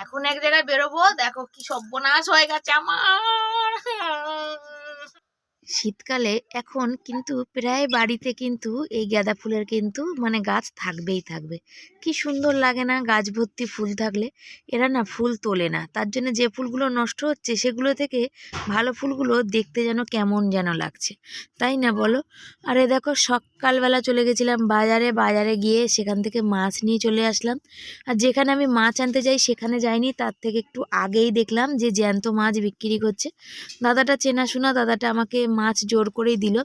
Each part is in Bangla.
এখন এক জায়গায় বেরোবো দেখো কি সর্বনাশ হয়ে গেছে আমার। শীতকালে এখন কিন্তু প্রায় বাড়িতে কিন্তু এই গাঁদা ফুলের কিন্তু মানে গাছ থাকবেই থাকবে। কি সুন্দর লাগে না গাছ ভর্তি ফুল থাকলে? এরা না ফুল তোলে না। তার জন্য যে ফুলগুলো নষ্ট হচ্ছে সেগুলো থেকে ভালো ফুলগুলো দেখতে যেন কেমন যেন লাগছে। তাই না বলো? আরে দেখো সকালবেলা চলে গেছিলাম বাজারে বাজারে গিয়ে সেখান থেকে মাছ নিয়ে চলে আসলাম। আর যেখানে আমি মাছ আনতে যাই সেখানে যাইনি, তার থেকে একটু আগেই দেখলাম যে জ্যান্ত মাছ বিক্রি করছে। দাদাটা চেনাশোনা, দাদাটা আমাকে মাছ জোর করেই দিল।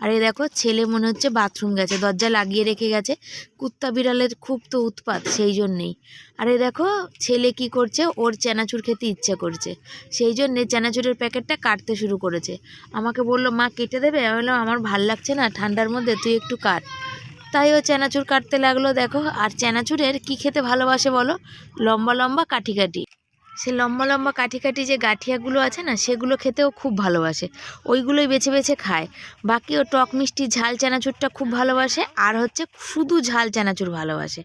আর এই দেখো, ছেলে মনে হচ্ছে বাথরুম গেছে, দরজা লাগিয়ে রেখে গেছে। কুত্তা বিড়ালের খুব তো উৎপাত, সেই জন্যেই। আর এই দেখো, ছেলে কি করছে, ওর চেনাচুর খেতে ইচ্ছে করছে। সেই জন্যে চেনাচুরের প্যাকেটটা কাটতে শুরু করেছে। আমাকে বলল, মা, কেটে দেবে? আমি বললাম, আমার ভালো লাগছে না, ঠান্ডার মধ্যে তুই একটু কাট। তাই ও চেনাচুর কাটতে লাগল, দেখো। আর চেনাচুরের কি খেতে ভালোবাসে বলো? লম্বা লম্বা কাঠি কাঠি। সে লম্বা লম্বা কাঠি কাঠি যে গাঠিয়াগুলো আছে না, সেগুলো খেতেও খুব ভালোবাসে। ওইগুলোই বেছে বেছে খায়। বাকি ও টক মিষ্টি ঝাল চানাচুরটা খুব ভালোবাসে, আর হচ্ছে শুধু ঝাল চানাচুর ভালোবাসে।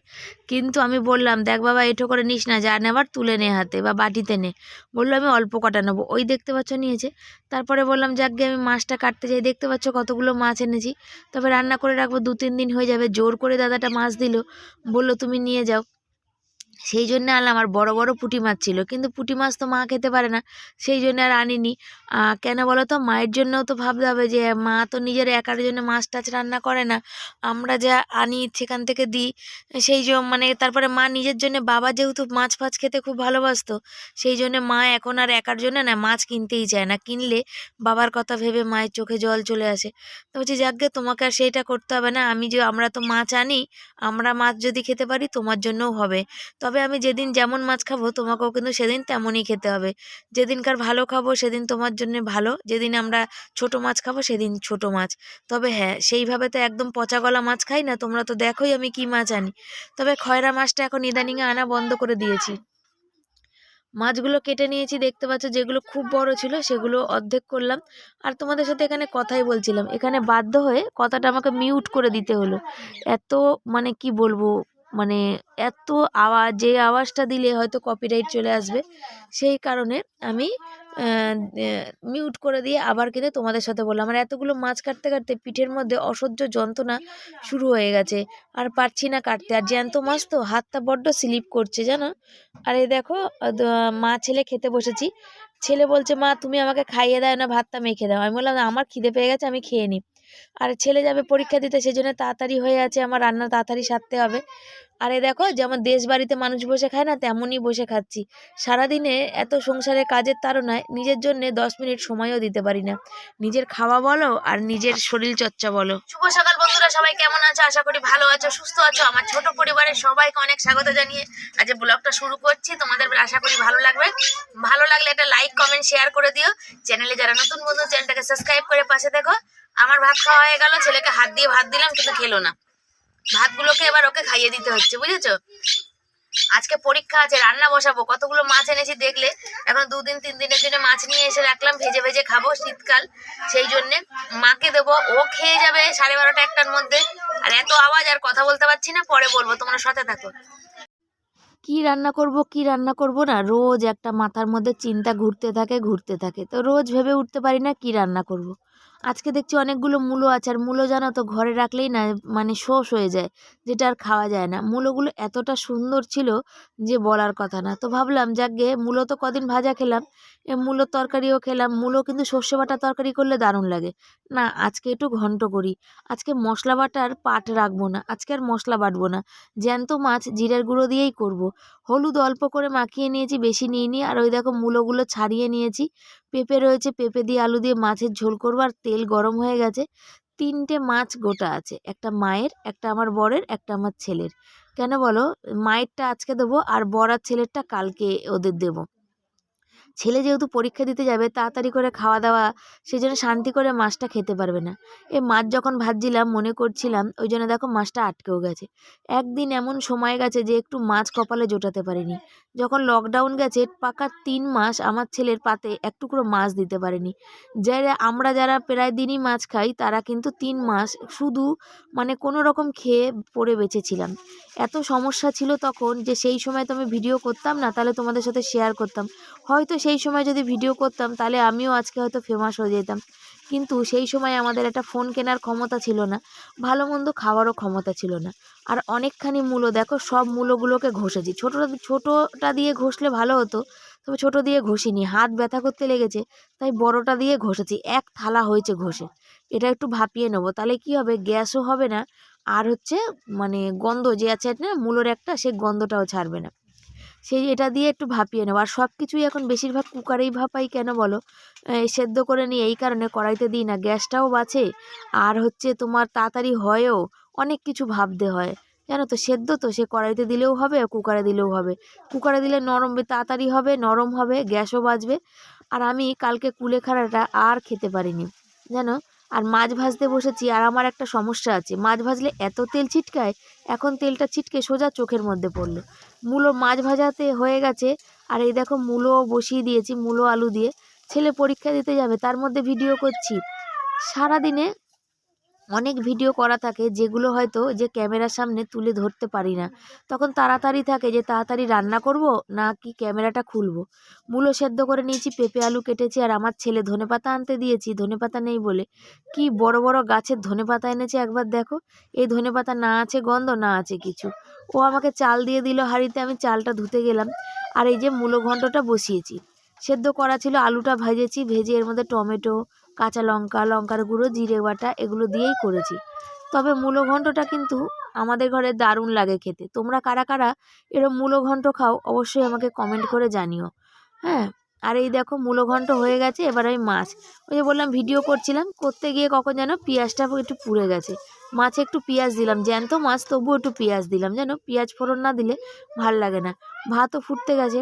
কিন্তু আমি বললাম, দেখ বাবা এটো করে নিস না, যা নেবার তুলে নে হাতে বা বাটিতে নে। বলল, আমি অল্প কটা নেব। ওই দেখতে পাচ্ছ নিয়েছে। তারপরে বললাম, যাক গে, আমি মাছটা কাটতে যাই। দেখতে পাচ্ছ কতগুলো মাছ এনেছি। তবে রান্না করে রাখব দু তিন দিন হয়ে যাবে। জোর করে দাদাটা মাছ দিল। বলল, তুমি নিয়ে যাও। সেই জন্য আনলাম আর বড় বড় পুঁটি মাছ ছিল। কিন্তু পুঁটি মাছ তো মা খেতে পারে না সেই জন্য আর আনিনি। কেন বলো তো মায়ের জন্যও তো ভাবতে হবে যে, মা তো নিজের একার জন্য মাছ টাছ রান্না করে না। আমরা যা আনি সেখান থেকে দিই। সেই জন্য মানে তারপরে মা নিজের জন্য, বাবা যেহেতু মাছ ফাছ খেতে খুব ভালোবাসতো সেই জন্য মা এখন আর একার জন্য না, মাছ কিনতেই চায় না। কিনলে বাবার কথা ভেবে মায়ের চোখে জল চলে আসে। তো বলছি যাকগে তোমাকে আর সেইটা করতে হবে না। আমি যে, আমরা তো মাছ আনি, আমরা মাছ যদি খেতে পারি, তোমার জন্যও হবে। তবে আমি যেদিন যেমন মাছ খাব, তোমাকেও কিন্তু সেদিন তেমনই খেতে হবে। যেদিনকার ভালো খাব, সেদিন তোমার জন্য ভালো। যেদিন আমরা ছোট মাছ খাব, সেদিন ছোট মাছ। তবে হ্যাঁ সেইভাবে তো একদম পচা গলা মাছ খাই না, তোমরা তো দেখোই আমি কি মাছ আনি। তবে খয়রা মাছটা এখন ইদানিংয়ে আনা বন্ধ করে দিয়েছি। মাছগুলো কেটে নিয়েছি, দেখতে পাচ্ছ যেগুলো খুব বড় ছিল, সেগুলো অর্ধেক করলাম। আর তোমাদের সাথে এখানে কথাই বলছিলাম। এখানে বাধ্য হয়ে কথাটা আমাকে মিউট করে দিতে হলো। এত মানে কি বলব? মানে এত আওয়াজ, যে আওয়াজটা দিলে হয়তো কপিরাইট চলে আসবে, সেই কারণে আমি মিউট করে দিয়ে আবার কিন্তু তোমাদের সাথে বললাম। আমার এতগুলো মাছ কাটতে কাটতে পিঠের মধ্যে অসহ্য যন্ত্রণা শুরু হয়ে গেছে। আর পারছি না কাটতে। আর জ্যান্ত মাছ তো হাতটা বড্ড স্লিপ করছে, জানো? আর এই দেখো মা, ছেলে খেতে বসেছি। ছেলে বলছে, মা, তুমি আমাকে খাইয়ে দাও, না ভাতটা মেখে দাও। আমি বললাম, আমার খিদে পেয়ে গেছে, আমি খেয়ে নিই আর ছেলে যাবে পরীক্ষা দিতে সেই জন্য তাড়াতাড়ি হয়ে আছে, আমার রান্না তাড়াতাড়ি সারতে হবে। আর এই দেখো, যেমন দেশ বাড়িতে মানুষ বসে খায় না, তেমনই বসে খাচ্ছি। সারাদিনে এত সংসারে কাজের তাড়নায় নিজের জন্য দশ মিনিট সময়ও দিতে পারি না। নিজের খাওয়া বলো আর নিজের শরীর চর্চা বলো। শুভ সকাল বন্ধুরা, সবাই কেমন আছো? আশা করি ভালো আছো, সুস্থ আছো। আমার ছোট পরিবারের সবাইকে অনেক স্বাগত জানিয়ে আজ ব্লগটা শুরু করছি। তোমাদের আশা করি ভালো লাগবে। ভালো লাগলে একটা লাইক কমেন্ট শেয়ার করে দিও। চ্যানেলে যারা নতুন বন্ধু, চ্যানেলটাকে সাবস্ক্রাইব করে পাশে দেখো আমার ভাত খাওয়া হয়ে গেল, ছেলেকে হাত দিয়ে ভাত দিলাম, কিন্তু খেলো না। ভাতগুলোকে এবার ওকে খাইয়ে দিতে হচ্ছে, বুঝেছ? আজকে পরীক্ষা আছে, রান্না বসাবো। কতগুলো মাছ এনেছি দেখলে। এখন দুদিন তিন দিনের জন্য মাছ নিয়ে এসে রাখলাম, ভেজে ভেজে খাব শীতকাল। সেই জন্যে মাকে দেবো। ও খেয়ে যাবে সাড়ে বারোটা একটার মধ্যে। আর এত আওয়াজ, আর কথা বলতে পারছি না, পরে বলব, তোমরা সাথে থাকো। কি রান্না করব, কি রান্না করব না, রোজ একটা মাথার মধ্যে চিন্তা ঘুরতে থাকে ঘুরতে থাকে। তো রোজ ভেবে উঠতে পারি না কি রান্না করব। আজকে দেখছি অনেকগুলো মূলো আছে, আর মূলো জানো তো ঘরে রাখলেই না মানে শোষ হয়ে যায়, যেটা আর খাওয়া যায় না। মূলোগুলো এতটা সুন্দর ছিল যে বলার কথা না। তো ভাবলাম, যাকগে, মূলো তো কদিন ভাজা খেলাম, এ মূলো তরকারিও খেলাম। মূলো কিন্তু সর্ষে বাটা তরকারি করলে দারুণ লাগে। না, আজকে একটু ঘন্ট করি। আজকে মশলা বাটার পাট রাখব না, আজকে আর মশলা বাটবো না। জ্যান্ত মাছ, জিরের গুঁড়ো দিয়েই করব। হলুদ অল্প করে মাখিয়ে নিয়েছি, বেশি নিয়ে নিইনি। আর ওই দেখো মূলোগুলো ছাড়িয়ে নিয়েছি। পেঁপে রয়েছে, পেঁপে দিয়ে আলু দিয়ে মাছের ঝোল করব। আর তেল গরম হয়ে গেছে। তিনটে মাছ গোটা আছে। একটা মায়ের, একটা আমার বরের, একটা আমার ছেলের। কেন বলো? মায়েরটা আজকে দেবো আর বর আর ছেলেরটা কালকে ওদের দেবো। ছেলে যেহেতু পরীক্ষা দিতে যাবে, তাড়াতাড়ি করে খাওয়া দাওয়া সেই জন্য শান্তি করে মাছটা খেতে পারবে না। এ মাছ যখন ভাজছিলাম, মনে করছিলাম, ওই জন্য দেখো মাছটা আটকেও গেছে। একদিন এমন সময় গেছে যে একটু মাছ কপালে জোটাতে পারিনি। যখন লকডাউন গেছে, পাকা তিন মাস আমার ছেলের পাতে এক টুকরো মাছ দিতে পারেনি। যারা আমরা যারা প্রায় দিনই মাছ খাই, তারা কিন্তু তিন মাস শুধু মানে কোনো রকম খেয়ে পড়ে বেঁচেছিলাম। এত সমস্যা ছিল তখন যে সেই সময় তো আমি ভিডিও করতাম না, তাহলে তোমাদের সাথে শেয়ার করতাম। হয়তো সেই সময় যদি ভিডিও করতাম, তাহলে আমিও আজকে হয়তো ফেমাস হয়ে যেতাম। কিন্তু সেই সময় আমাদের একটা ফোন কেনার ক্ষমতা ছিল না, ভালো মন্দ খাওয়ারও ক্ষমতা ছিল না। আর অনেকখানি মূলো দেখো সব মূলোগুলোকে ঘষেছি। ছোটোটা ছোটোটা দিয়ে ঘষলে ভালো হতো, তবে ছোটো দিয়ে ঘষিনি। হাত ব্যথা করতে লেগেছে, তাই বড়টা দিয়ে ঘষেছি। এক থালা হয়েছে ঘষে। এটা একটু ভাপিয়ে নেব। তাহলে কি হবে? গ্যাসও হবে না। আর হচ্ছে মানে গন্ধ যে আছে না, মূলোর একটা, সে গন্ধটাও ছাড়বে না। সেই এটা দিয়ে একটু ভাপিয়ে নেব। আর সব কিছুই এখন বেশিরভাগ কুকারেই ভাপাই কেন বলো? সেদ্ধ করে নিই এই কারণে কড়াইতে দিই না, গ্যাসটাও বাঁচে। আর হচ্ছে তোমার তাড়াতাড়ি হয়ও অনেক কিছু ভাবতে হয়। জানো তো, সেদ্ধ তো, সে কড়াইতে দিলেও হবে, আর কুকারে দিলেও হবে। কুকারে দিলে নরম তাড়াতাড়ি হবে, নরম হবে, গ্যাসও বাঁচবে। আর আমি কালকে কুলেখাড়াটা আর খেতে পারিনি। জানো? আর মাছ ভাজতে বসেছি আর আমার একটা সমস্যা আছে। মাছ ভাজলে এত তেল ছিটকায়, এখন তেলটা ছিটকে সোজা চোখের মধ্যে পড়ল। মূলো মাছ ভাজাতে হয়ে গেছে, আর এই দেখো মূলো বসিয়ে দিয়েছি, মূলো আলু দিয়ে। ছেলে পরীক্ষা দিতে যাবে, তার মধ্যে ভিডিও করছি। সারাদিনে অনেক ভিডিও করা থাকে যেগুলো হয়তো যে ক্যামেরার সামনে তুলে ধরতে পারি না। তখন তাড়াতাড়ি থাকে যে তাড়াতাড়ি রান্না করব না কি ক্যামেরাটা খুলবো। মূলো সেদ্ধ করে নিয়েছি, পেঁপে, আলু কেটেছি আর আমার ছেলে ধনেপাতা আনতে দিয়েছি, ধনেপাতা নেই বলে। কি বড় বড় গাছের ধনেপাতা এনেছে একবার দেখো। এই ধনেপাতা না আছে গন্ধ, না আছে কিছু। ও আমাকে চাল দিয়ে দিল হাঁড়িতে, আমি চালটা ধুতে গেলাম আর এই যে মূলো ঘন্টটা বসিয়েছি। সেদ্ধ করা ছিল, আলুটা ভেজেছি, ভেজে এর মধ্যে টমেটো কাঁচা লঙ্কা, লঙ্কার গুঁড়ো, জিরে বাটা এগুলো দিয়েই করেছি। তবে মূলো ঘন্টটা কিন্তু আমাদের ঘরে দারুণ লাগে খেতে। তোমরা কারা কারা এরম মূলো ঘন্ট খাও অবশ্যই আমাকে কমেন্ট করে জানিও। হ্যাঁ আর এই দেখো মূলো হয়ে গেছে, এবার আমি মাছ। ওই যে বললাম ভিডিও করছিলাম, করতে গিয়ে কখন যেন পেঁয়াজটা একটু পুড়ে গেছে। মাছে একটু পেঁয়াজ দিলাম, জ্যান্ত মাছ, তবুও একটু পেঁয়াজ দিলাম। যেন পেঁয়াজ ফোড়ন না দিলে ভালো লাগে না। ভাতও ফুটতে গেছে।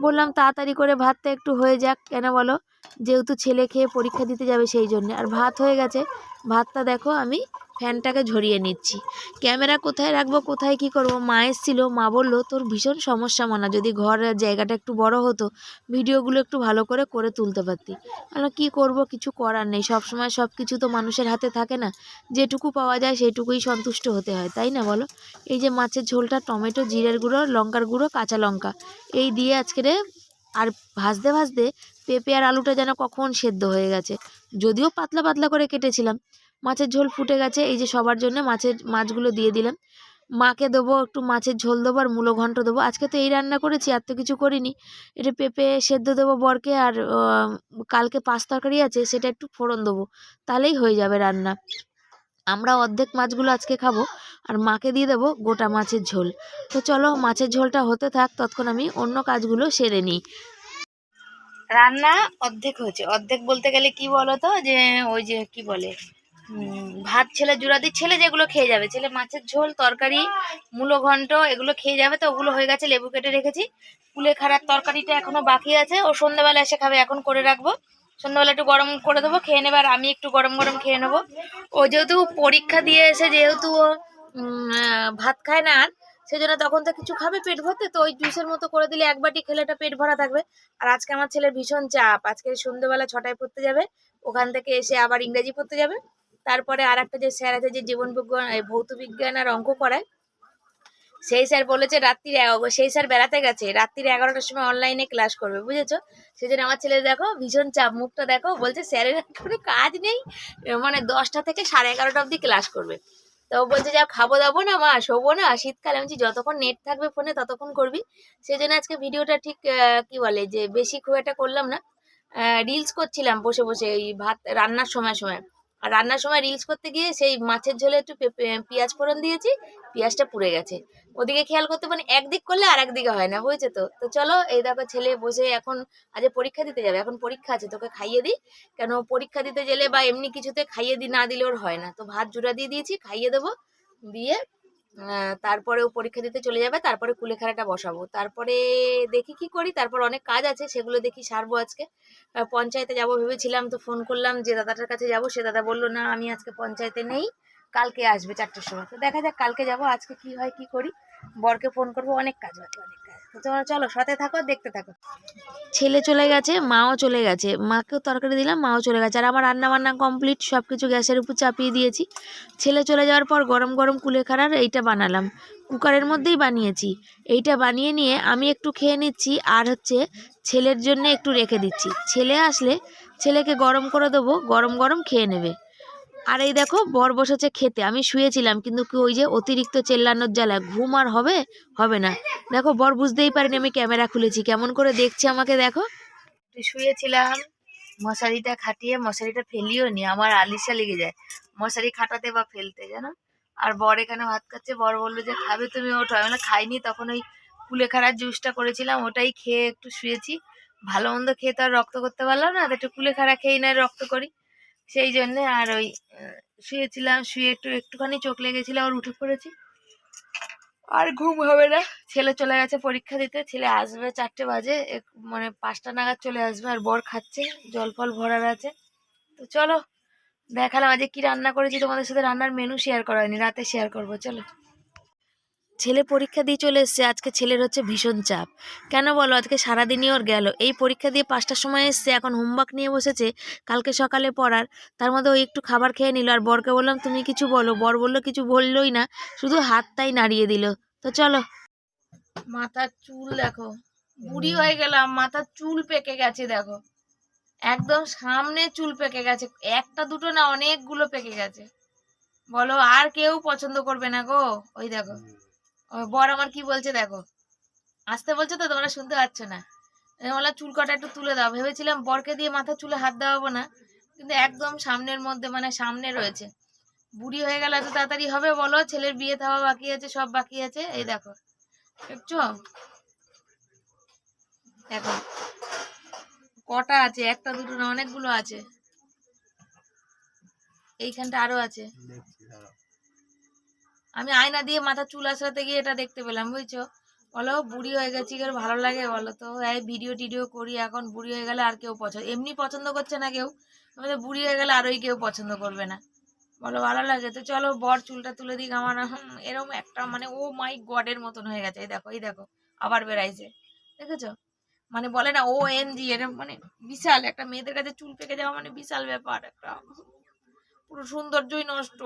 বললাম, তাড়াতাড়ি করে ভাতটা একটু হয়ে যাক। কেন বলো? যেহেতু ছেলে খেয়ে পরীক্ষা দিতে যাবে সেই জন্যে। আর ভাত হয়ে গেছে। ভাতটা দেখো আমি ফ্যানটাকে ঝরিয়ে নিচ্ছি। ক্যামেরা কোথায় রাখব, কোথায় কি করব? মা এসেছিল, মা বলল, তোর ভীষণ সমস্যা মানা। যদি ঘর জায়গাটা একটু বড় হতো, ভিডিওগুলো একটু ভালো করে করে তুলতে পারতি। আমি কি করব? কিছু করার নেই। সব সময় সব কিছু তো মানুষের হাতে থাকে না। যেটুকু পাওয়া যায় সেটুকুই সন্তুষ্ট হতে হয়, তাই না বলো? এই যে মাছের ঝোলটা, টমেটো, জিরের গুঁড়ো, লঙ্কার গুঁড়ো, কাঁচা লঙ্কা। এই দিয়ে আজকে আর ভাজতে ভাজতে পেঁপে আর আলুটা যেন কখন সেদ্ধ হয়ে গেছে। যদিও পাতলা পাতলা করে কেটেছিলাম। মাছের ঝোল ফুটে গেছে, এই যে সবার জন্য মাছের মাছগুলো দিয়ে দিলাম। মাকে দেবো, একটু মাছের ঝোল দেবো আর মূলো ঘন্ট দেবো। আজকে তো এই রান্না করেছি, আর তো কিছু করিনি। এটা পেঁপে সেদ্ধ দেবো বরকে আর কালকে পাঁচ তরকারি আছে, সেটা একটু ফোড়ন দেবো। তাহলেই হয়ে যাবে রান্না। আমরা অর্ধেক মাছগুলো আজকে খাব, আর মাকে দিয়ে দেবো গোটা মাছের ঝোল। তো চলো, মাছের ঝোলটা হতে থাক, ততক্ষণ আমি অন্য কাজগুলো সেরে নিই। রান্না অর্ধেক হয়েছে। অর্ধেক বলতে গেলে কি বলো তো যে ওই যে কি বলে? ভাত ছেলে জুড়াদি ছেলে যেগুলো খেয়ে যাবে। ছেলে মাছের ঝোল, তরকারি, মূলো ঘন্ট এগুলো খেয়ে যাবে তো, ওগুলো হয়ে গেছে, লেবু কেটে রেখেছি। কুলে খারাপ তরকারিটা এখনও বাকি আছে। ও সন্ধ্যেবেলা এসে খাবে, এখন করে রাখব। সন্ধ্যাবেলা একটু গরম করে দেবো, খেয়ে নেবে, আর আমি একটু গরম গরম খেয়ে নেব। ও যেহেতু পরীক্ষা দিয়ে এসে, যেহেতু ও ভাত খায় না, আর সেই জন্য তখন তো কিছু খাবে পেট ভরতে, তো ওই জুসের মতো করে দিলে এক বাটি খেলে এটা পেট ভরা থাকবে। আর আজকে আমার ছেলের ভীষণ চাপ। আজকে সন্ধ্যেবেলা ছটায় পড়তে যাবে, ওখান থেকে এসে আবার ইংরেজি পড়তে যাবে। তারপরে আর একটা যে স্যার আছে, যে জীবন বিজ্ঞান ভৌত বিজ্ঞান আর অঙ্ক করায় সেই স্যার বলেছে রাত্রির সেই স্যার বেড়াতে গেছে, রাত্রির এগারোটার সময় অনলাইনে ক্লাস করবে, বুঝেছ? সেই জন্য আমার ছেলে দেখো ভীষণ চাপ, মুখটা দেখো, বলছে স্যারের কোনো কাজ নেই মানে দশটা থেকে সাড়ে এগারোটা অবধি ক্লাস করবে। তো বলছে যা খাব দাবো না, মা, শোবো না শীতকালে আমি যতক্ষণ নেট থাকবে ফোনে ততক্ষণ করবি। সেই জন্য আজকে ভিডিওটা ঠিক কি বলে, যে বেশি খুব একটা করলাম না। রিলস করছিলাম বসে বসে, এই ভাত রান্নার সময় সময়। আর রান্নার সময় রিলস করতে গিয়ে সেই মাছের ঝোলে একটু পেঁয়াজ ফোড়ন দিয়েছি, পেঁয়াজটা পুড়ে গেছে। ওদিকে খেয়াল করতে মানে একদিক করলে আর একদিকে হয় না, বুঝেছ তো? তো চলো, এই দেখো ছেলে বসে এখন আজ পরীক্ষা দিতে যাবে, এখন পরীক্ষা আছে, তোকে খাইয়ে দিই। কেন পরীক্ষা দিতে গেলে বা এমনি কিছুতে খাইয়ে দিই না দিলে ওর হয় না। তো ভাত জুড়া দিয়ে দিয়েছি, খাইয়ে দেবো, দিয়ে আহ, তারপরে ও পরীক্ষা দিতে চলে যাবে তারপরে কুলেখাড়াটা বসাবো। তারপরে দেখি কি করি তারপর অনেক কাজ আছে সেগুলো দেখি সারবো আজকে। পঞ্চায়েতে যাব ভেবেছিলাম তো ফোন করলাম যে দাদাটার কাছে যাব। সে দাদা বলল না আমি আজকে পঞ্চায়েতে নেই কালকে আসবে চারটের সময়। তো দেখা যাক কালকে যাব আজকে কি হয় কি করি? বরকে ফোন করব অনেক কাজ আছে অনেক তোমরা চলো, সাথে থাকো, দেখতে থাকো। ছেলে চলে গেছে, মাও চলে গেছে। মাকেও তরকারি দিলাম, মাও চলে গেছে। আর আমার রান্না বান্না কমপ্লিট সব কিছু গ্যাসের উপর চাপিয়ে দিয়েছি। ছেলে চলে যাওয়ার পর গরম গরম কুলেখাড়ার এইটা বানালাম। কুকারের মধ্যেই বানিয়েছি। এইটা বানিয়ে নিয়ে আমি একটু খেয়ে নিচ্ছি, আর হচ্ছে ছেলের জন্য একটু রেখে দিচ্ছি। ছেলে আসলে ছেলেকে গরম করে দেবো, গরম গরম খেয়ে নেবে। আর এই দেখো, বর বসেছে খেতে। আমি শুয়েছিলাম, কিন্তু কি ওই যে অতিরিক্ত চেল্লানোর জ্বালা ঘুম আর হবে? হবে না। দেখো, বর বুঝতেই পারিনি আমি ক্যামেরা খুলেছি। কেমন করে দেখছে আমাকে দেখো। শুয়েছিলাম, মশারিটা খাটিয়ে মশারিটা ফেলিও নি, আমার আলিশা লেগে যায়। মশারি খাটাতে বা ফেলতে, জানো? আর বর এখানে ভাত খাচ্ছে, বর বলল যে, খাবে তুমি, ওঠো। আমি খাইনি। তখন ওই কুলেখাড়ার জুসটা করেছিলাম, ওটাই খেয়ে একটু শুয়েছি। ভালো মন্দ খেয়ে তো আর রক্ত করতে পারলাম না একটু কুলেখাড়া খেয়েই না রক্ত করি। সেই জন্যে আর ওই শুয়েছিলাম, শুয়ে একটু, একটুখানি চোখ লেগেছিল আর উঠে পড়েছি। আর ঘুম হবে না। ছেলে চলে গেছে পরীক্ষা দিতে। ছেলে আসবে চারটে বাজে মানে পাঁচটা নাগাদ চলে আসবে, আর বর খাচ্ছে, জল ফল ভরার আছে। তো চলো, দেখালাম আজকে কি রান্না করেছি। তোমাদের সাথে রান্নার মেনু শেয়ার করা হয়নি, রাতে শেয়ার করব, চলো। ছেলে পরীক্ষা দিয়ে চলে এসছে আজকে ছেলের হচ্ছে ভীষণ চাপ। কেন বলো? আজকে সারাদিনই ওর গেল। এই পরীক্ষা দিয়ে পাঁচটার সময় এসছে এখন হোমওয়ার্ক নিয়ে বসেছে কালকে সকালে পড়ার। তার মধ্যে ওই একটু খাবার খেয়ে নিল আর বরকে বললাম তুমি কিছু বলো? বর বলল কিছু বললোই না শুধু হাতটাই নাড়িয়ে দিল। তো চলো। মাথার চুল দেখো বুড়ি হয়ে গেলাম মাথার চুল পেকে গেছে দেখো। একদম সামনে চুল পেকে গেছে একটা দুটো না অনেকগুলো পেকে গেছে। বলো আর কেউ পছন্দ করবে না গো? ওই দেখো। বর আমার কি বলছে দেখো? আসতে বলছে তো, তোমরা শুনতে পাচ্ছ না। বললাম, চুল কটা একটু তুলে দাও। ভেবেছিলাম, বরকে দিয়ে মাথা চুলে হাত দেওয়াবো না, কিন্তু একদম সামনের মধ্যে মানে সামনে রয়েছে। বুড়ি হয়ে গেলে, এত তাড়াতাড়ি হবে বলো? ছেলের বিয়ে থাওয়া বাকি আছে, সব বাকি আছে। এই দেখো, দেখছ? দেখো, কটা আছে? একটা, দুটো না, অনেকগুলো আছে। এইখানটা আরও আছে। আমি আয়না দিয়ে মাথা চুল আসাতে গিয়ে এটা দেখতে পেলাম, বুঝছ? বলো, বুড়ি হয়ে গেছি কি আর ভালো লাগে বলো তো? এই ভিডিও টিডিও করি, এখন বুড়ি হয়ে গেলে আর কেউ পছন্দ, এমনি পছন্দ করছে না কেউ, আমাদের বুড়ি হয়ে গেলে আরোই কেউ পছন্দ করবে না। বলো, ভালো লাগে তো? চলো, বর চুলটা তুলে দিক আমার এরকম একটা মানে ও মাই গডের মতন হয়ে গেছে, এই দেখো এই দেখো, আবার বেড়াইছে, দেখেছ? মানে বলে না, ও এন জি এরকম মানে বিশাল, একটা মেয়েদের কাছে চুল পেকে যাওয়া মানে বিশাল ব্যাপার, একটা পুরো সৌন্দর্যই নষ্ট।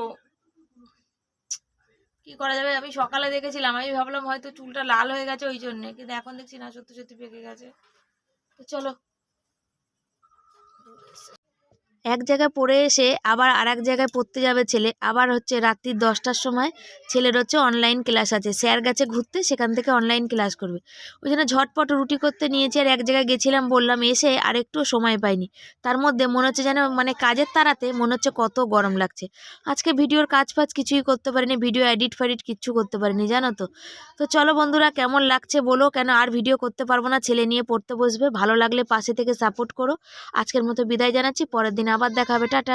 কি করা যাবে? আমি সকালে দেখেছিলাম, আমি ভাবলাম হয়তো চুলটা লাল হয়ে গেছে ওই জন্যে, কিন্তু এখন দেখছি না, সত্যি সত্যি পেকে গেছে। তো চলো। এক জায়গায় পড়ে এসে আবার আর এক জায়গায় পড়তে যাবে ছেলে। আবার হচ্ছে রাত্রি দশটার সময় ছেলের হচ্ছে অনলাইন ক্লাস আছে। স্যার গেছে ঘুরতে, সেখান থেকে অনলাইন ক্লাস করবে। ওই জন্য ঝটপট রুটি করতে নিয়েছি আর এক জায়গায় গেছিলাম, বললাম এসে আর একটু সময় পাইনি। তার মধ্যে মনে হচ্ছে যেন মানে কাজের তাড়াতে মনে হচ্ছে কত গরম লাগছে। আজকে ভিডিওর কাজ ফাজ কিছুই করতে পারিনি ভিডিও এডিট ফেডিট কিচ্ছু করতে পারিনি, জানো তো। তো চলো বন্ধুরা, কেমন লাগছে বলো, কেন আর ভিডিও করতে পারব না? ছেলে নিয়ে পড়তে বসবে, ভালো লাগলে পাশে থেকে সাপোর্ট করো। আজকের মতো বিদায় জানাচ্ছি, পরের দিন আবার দেখা হবে টাটা।